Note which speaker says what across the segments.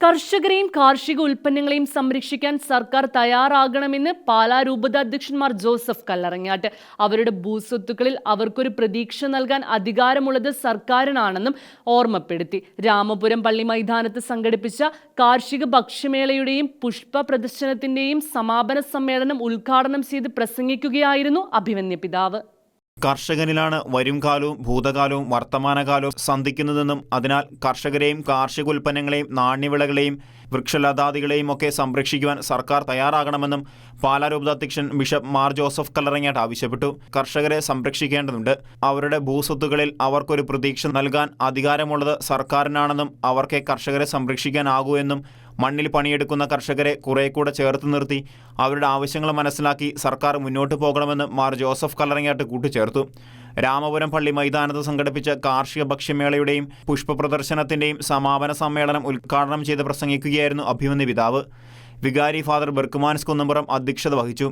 Speaker 1: കർഷകരെയും കാർഷിക ഉൽപ്പന്നങ്ങളെയും സംരക്ഷിക്കാൻ സർക്കാർ തയ്യാറാകണമെന്ന് പാലാ രൂപത അധ്യക്ഷന്മാർ ജോസഫ് കല്ലറങ്ങാട്ട്. അവരുടെ ഭൂസ്വത്തുക്കളിൽ അവർക്കൊരു പ്രതീക്ഷ നൽകാൻ അധികാരമുള്ളത് സർക്കാരിനാണെന്നും ഓർമ്മപ്പെടുത്തി. രാമപുരം പള്ളി മൈതാനത്ത് സംഘടിപ്പിച്ച കാർഷിക ഭക്ഷ്യമേളയുടെയും പുഷ്പ പ്രദർശനത്തിന്റെയും സമാപന സമ്മേളനം ഉദ്ഘാടനം ചെയ്ത് പ്രസംഗിക്കുകയായിരുന്നു അഭിമന്യ പിതാവ്.
Speaker 2: കർഷകനിലാണ് വരും കാലവും ഭൂതകാലവും വർത്തമാനകാലവും സന്ധിക്കുന്നതെന്നും അതിനാൽ കർഷകരെയും കാർഷിക ഉൽപ്പന്നങ്ങളെയും നാണ്യവിളകളെയും വൃക്ഷലതാദികളെയും ഒക്കെ സംരക്ഷിക്കുവാൻ സർക്കാർ തയ്യാറാകണമെന്നും പാലാ രൂപതാധ്യക്ഷൻ ബിഷപ്പ് മാർ ജോസഫ് കല്ലറങ്ങാട്ട് ആവശ്യപ്പെട്ടു. കർഷകരെ സംരക്ഷിക്കേണ്ടതുണ്ട്. അവരുടെ ഭൂസ്വത്തുകളിൽ അവർക്കൊരു പ്രതീക്ഷ നൽകാൻ അധികാരമുള്ളത് സർക്കാരിനാണെന്നും അവർക്കെ കർഷകരെ സംരക്ഷിക്കാനാകൂ എന്നും മണ്ണിൽ പണിയെടുക്കുന്ന കർഷകരെ കുറെ കൂടെ ചേർത്ത് നിർത്തി. അവരുടെ ആവശ്യങ്ങൾ മനസ്സിലാക്കി സർക്കാർ മുന്നോട്ട് പോകണമെന്ന് മാർ ജോസഫ് കല്ലറങ്ങാട്ട് കൂട്ടിച്ചേർത്തു. രാമപുരം പള്ളി മൈതാനത്ത് സംഘടിപ്പിച്ച കാർഷിക ഭക്ഷ്യമേളയുടെയും പുഷ്പ പ്രദർശനത്തിന്റെയും സമാപന സമ്മേളനം ഉദ്ഘാടനം ചെയ്ത് പ്രസംഗിക്കുകയായിരുന്നു അഭിമന്യ പിതാവ്. വികാരി ഫാദർ ബെർക്കുമാൻസ് കുന്നമ്പുറം അധ്യക്ഷത വഹിച്ചു.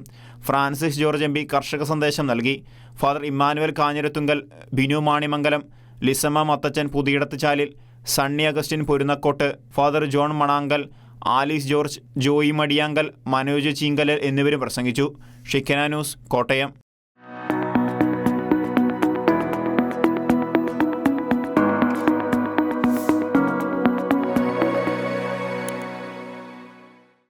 Speaker 2: ഫ്രാൻസിസ് ജോർജ് എം പി കർഷക സന്ദേശം നൽകി. ഫാദർ ഇമ്മാനുവൽ കാഞ്ഞിരത്തുങ്കൽ ബിനു മാണിമംഗലം ലിസമ്മ മത്തച്ചൻ പുതിയിടത്ത് ചാലിൽ സണ്ണി അഗസ്റ്റിൻ പൊരുന്നക്കോട്ട് ഫാദർ ജോൺ മണാങ്കൽ ആലീസ് ജോർജ് ജോയി മടിയാങ്കൽ മനോജ് ചീങ്കലൽ എന്നിവരും പ്രസംഗിച്ചു. ഷിക്കന ന്യൂസ് കോട്ടയം.